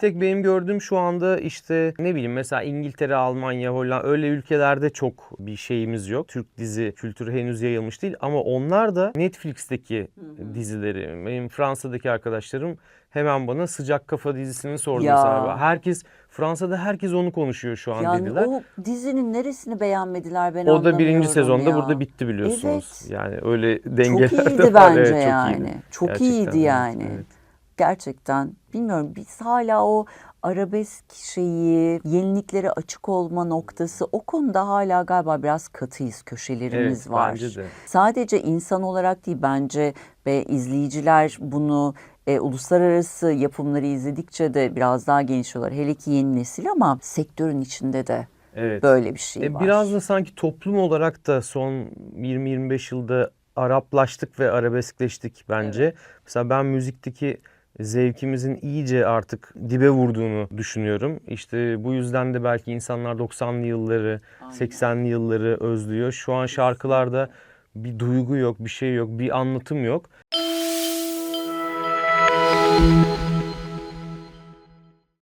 tek benim gördüğüm şu anda işte ne bileyim mesela İngiltere, Almanya, Hollanda öyle ülkelerde çok bir şeyimiz yok. Türk dizi kültürü henüz yayılmış değil ama onlar da Netflix'teki dizileri. Benim Fransa'daki arkadaşlarım hemen bana Sıcak Kafa dizisini sordu Ya. mesela. Herkes Fransa'da herkes onu konuşuyor şu an Yani dediler. o dizinin neresini beğenmediler ben O da birinci sezonda ya. burada bitti biliyorsunuz. Evet. Yani öyle dengeler Çok iyiydi bence Evet, çok yani. iyiydi. Çok Gerçekten, iyiydi yani. evet. Gerçekten bilmiyorum biz hala o arabesk şeyi, yeniliklere açık olma noktası o konuda hala galiba biraz katıyız, köşelerimiz Evet, var. bence de. Sadece insan olarak değil bence ve izleyiciler bunu e, uluslararası yapımları izledikçe de biraz daha genişliyorlar. Hele ki yeni nesil ama sektörün içinde de Evet. böyle bir şey E, var. biraz da sanki toplum olarak da son 20-25 yılda Araplaştık ve arabeskleştik bence. Mesela ben müzikteki zevkimizin iyice artık dibe vurduğunu düşünüyorum. İşte bu yüzden de belki insanlar 90'lı yılları, 80'li yılları özlüyor. Şu an şarkılarda bir duygu yok, bir şey yok, bir anlatım yok.